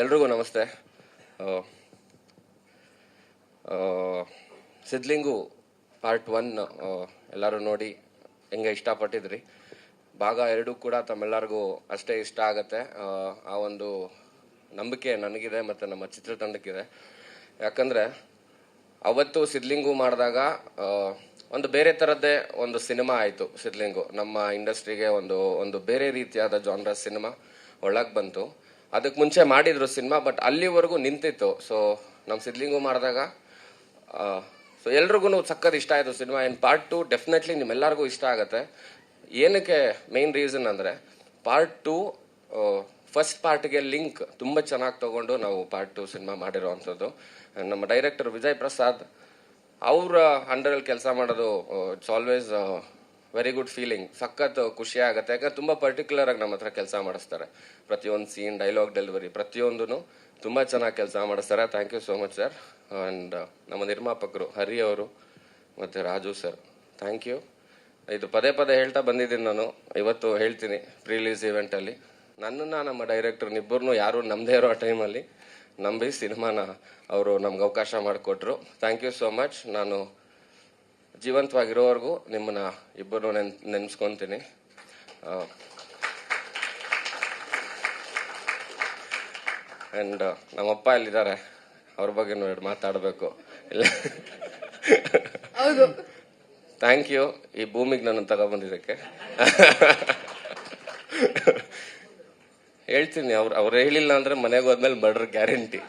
ಎಲ್ರಿಗೂ ನಮಸ್ತೆ. Sidlingu part one ಎಲ್ಲರೂ ನೋಡಿ ಹೆಂಗೆ ಇಷ್ಟಪಟ್ಟಿದ್ರಿ. ಭಾಗ ಎರಡೂ ಕೂಡ ತಮ್ಮೆಲ್ಲರಿಗೂ ಅಷ್ಟೇ ಇಷ್ಟ ಆಗುತ್ತೆ. ಆ ಒಂದು ನಂಬಿಕೆ ನನಗಿದೆ ಮತ್ತು ನಮ್ಮ ಚಿತ್ರತಂಡಕ್ಕಿದೆ. ಯಾಕಂದರೆ ಅವತ್ತು ಸಿದ್ಲಿಂಗು ಮಾಡಿದಾಗ ಒಂದು ಬೇರೆ ಥರದ್ದೇ ಒಂದು ಸಿನಿಮಾ ಆಯಿತು ಸಿದ್ಲಿಂಗು. ನಮ್ಮ ಇಂಡಸ್ಟ್ರಿಗೆ ಒಂದು ಒಂದು ಬೇರೆ ರೀತಿಯಾದ ಜಾನ್ರ ಸಿನಿಮಾ ಒಳಗೆ ಬಂತು. ಅದಕ್ಕೆ ಮುಂಚೆ ಮಾಡಿದ್ರು ಸಿನಿಮಾ ಬಟ್ ಅಲ್ಲಿವರೆಗೂ ನಿಂತಿತ್ತು. ಸೊ ನಮ್ಮ ಸಿದ್ಲಿಂಗು ಮಾಡಿದಾಗ ಸೊ ಎಲ್ರಿಗೂ ಸಕ್ಕತ್ ಇಷ್ಟ ಆಯಿತು ಸಿನಿಮಾ. ಏನು ಪಾರ್ಟ್ ಟು ಡೆಫಿನೆಟ್ಲಿ ನಿಮ್ಮೆಲ್ಲರಿಗೂ ಇಷ್ಟ ಆಗುತ್ತೆ. ಏನಕ್ಕೆ ಮೇನ್ ರೀಸನ್ ಅಂದರೆ ಪಾರ್ಟ್ ಟು ಫಸ್ಟ್ ಪಾರ್ಟ್ಗೆ ಲಿಂಕ್ ತುಂಬ ಚೆನ್ನಾಗಿ ತೊಗೊಂಡು ನಾವು ಪಾರ್ಟ್ ಟು ಸಿನಿಮಾ ಮಾಡಿರೋವಂಥದ್ದು ನಮ್ಮ ಡೈರೆಕ್ಟರ್ ವಿಜಯ್ ಪ್ರಸಾದ್ ಅವರ ಅಂಡರಲ್ಲಿ ಕೆಲಸ ಮಾಡೋದು it's always very good feeling ಸಖತ್ ಖುಷಿ ಆಗುತ್ತೆ. ಯಾಕಂದ್ರೆ ತುಂಬ ಪರ್ಟಿಕ್ಯುಲರ್ ಆಗಿ ನಮ್ಮ ಹತ್ರ ಕೆಲಸ ಮಾಡಿಸ್ತಾರೆ. ಪ್ರತಿಯೊಂದು ಸೀನ್ ಡೈಲಾಗ್ ಡೆಲಿವರಿ ಪ್ರತಿಯೊಂದೂ ತುಂಬ ಚೆನ್ನಾಗಿ ಕೆಲಸ ಮಾಡಿಸ್ತಾರೆ. Thank you so much sir and ನಮ್ಮ ನಿರ್ಮಾಪಕರು ಹರಿ ಅವರು ಮತ್ತು ರಾಜು ಸರ್ ಥ್ಯಾಂಕ್ ಯು ಇದು ಪದೇ ಪದೇ ಹೇಳ್ತಾ ಬಂದಿದ್ದೀನಿ ನಾನು. ಇವತ್ತು ಹೇಳ್ತೀನಿ ಪ್ರೀಲೀಸ್ ಇವೆಂಟಲ್ಲಿ ನನ್ನನ್ನು ನಮ್ಮ ಡೈರೆಕ್ಟರ್ ಇಬ್ಬರನ್ನೂ ಯಾರು ನಮ್ಮದೇ ಇರೋ ಟೈಮಲ್ಲಿ ನಂಬಿ ಸಿನಿಮಾನ ಅವರು ನಮ್ಗೆ ಅವಕಾಶ ಮಾಡಿಕೊಟ್ರು. ಥ್ಯಾಂಕ್ ಯು ಸೋ ಮಚ್ ನಾನು ಜೀವಂತವಾಗಿರೋವರೆಗೂ ನಿಮ್ಮನ್ನ ಇಬ್ಬರು ನೆನ್ ನೆನೆಸ್ಕೊತೀನಿ. ಆ್ಯಂಡ್ ನಮ್ಮಪ್ಪ ಇಲ್ಲಿದ್ದಾರೆ ಅವ್ರ ಬಗ್ಗೆ ನೋಡಿ ಮಾತಾಡಬೇಕು. ಇಲ್ಲ. ಥ್ಯಾಂಕ್ ಯು ಈ ಭೂಮಿಗೆ ನನ್ನ ತಗೊಬಂದಿದ್ದಕ್ಕೆ. ಹೇಳ್ತೀನಿ ಅವ್ರು ಅವ್ರು ಹೇಳಿಲ್ಲ ಅಂದ್ರೆ ಮನೆಗೆ ಹೋದ್ಮೇಲೆ ಮರ್ಡರ್ ಗ್ಯಾರಂಟಿ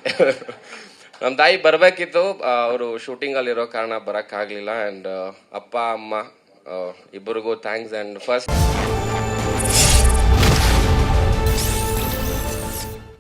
ನಮ್ಮ ತಾಯಿ ಬರಬೇಕಿತ್ತು ಅವರು ಶೂಟಿಂಗಲ್ಲಿ ಇರೋ ಕಾರಣ ಬರೋಕ್ಕಾಗಲಿಲ್ಲ ಆ್ಯಂಡ್ ಅಪ್ಪ, ಅಮ್ಮ ಇಬ್ಬರಿಗೂ ಥ್ಯಾಂಕ್ಸ್ ಆ್ಯಂಡ್ ಫಸ್ಟ್